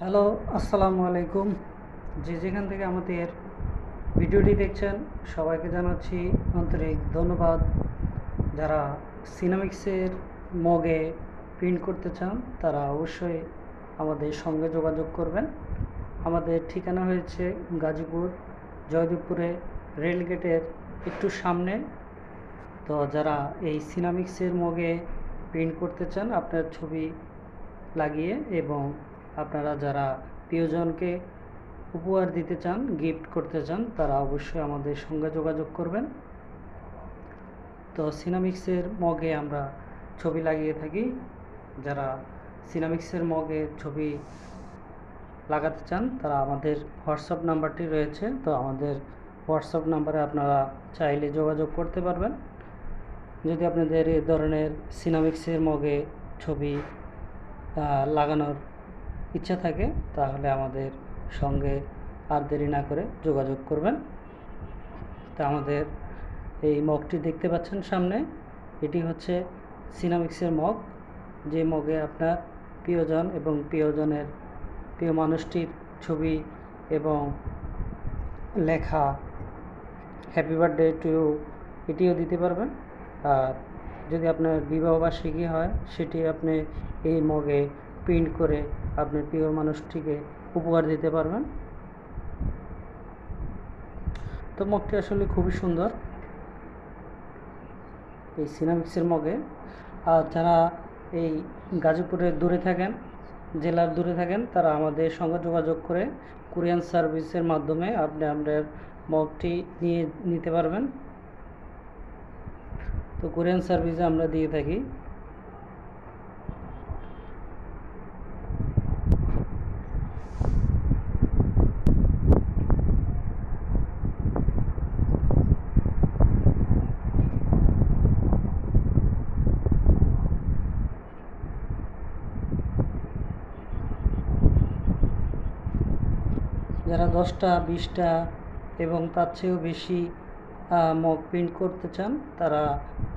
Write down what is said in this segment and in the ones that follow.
Hello, আসসালামু আলাইকুম। যে যেখান থেকে আমাদের ভিডিওটি দেখছেন, সবাইকে জানাচ্ছি আন্তরিক ধন্যবাদ। যারা সিনামিক্সের মগে প্রিন্ট করতে চান, তারা অবশ্যই আমাদের সঙ্গে যোগাযোগ করবেন। আমাদের ঠিকানা হয়েছে গাজীপুর, জয়দেবপুরে, রেলগেটের একটু সামনে। তো যারা এই সিনামিক্সের মগে প্রিন্ট করতে চান, আপনার ছবি লাগিয়ে এবং আপনারা যারা প্রিয়জনকে উপহার দিতে চান গিফট করতে চান, তারা অবশ্যই আমাদের সঙ্গে যোগাযোগ করবেন। তো সিনামিক্সের মগে আমরা ছবি লাগিয়ে থাকি। যারা সিনামিক্সের মগে ছবি লাগাতে চান, তারা আমাদের হোয়াটসঅ্যাপ নাম্বারটি রয়েছে। তো আমাদের হোয়াটসঅ্যাপ নাম্বারে আপনারা চাইলে যোগাযোগ করতে পারবেন। যদি আপনাদের এ ধরনের সিনামিক্সের মগে ছবি লাগানোর ইচ্ছা থাকে, তাহলে আমাদের সঙ্গে আর দেরি না করে যোগাযোগ করবেন। তা আমাদের এই মগটি দেখতে পাচ্ছেন সামনে, এটি হচ্ছে সিনামিক্সের মগ। যে মগে আপনার প্রিয়জন এবং প্রিয়জনের, প্রিয় মানুষটির ছবি এবং লেখা হ্যাপি বার্থডে টু ইউ এটিও দিতে পারবেন। আর যদি আপনার বিবাহবার্ষিকী হয়, সেটি আপনি এই মগে প্রিন্ট করে আপনার প্রিয় মানুষটিকে উপহার দিতে পারবেন। তো মগটি আসলে খুবই সুন্দর। এই সিনামিক্সের মগে। আর যারা এই গাজীপুরের দূরে থাকেন, জেলার দূরে থাকেন, তারা আমাদের সঙ্গে যোগাযোগ করে কুরিয়ান সার্ভিসের মাধ্যমে আপনি আপনার মগটি নিয়ে নিতে পারবেন। তো কোরিয়ান সার্ভিসে আমরা দিয়ে থাকি। যারা দশটা, বিশটা এবং তার চেয়েও বেশি মগ প্রিন্ট করতে চান, তারা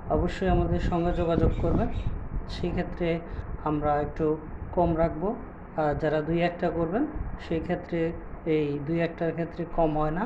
অবশ্যই আমাদের সঙ্গে যোগাযোগ করবেন। সেক্ষেত্রে আমরা একটু কম রাখব। আর যারা দুই একটা করবেন সেই ক্ষেত্রে এই দুই একটার ক্ষেত্রে কম হয় না।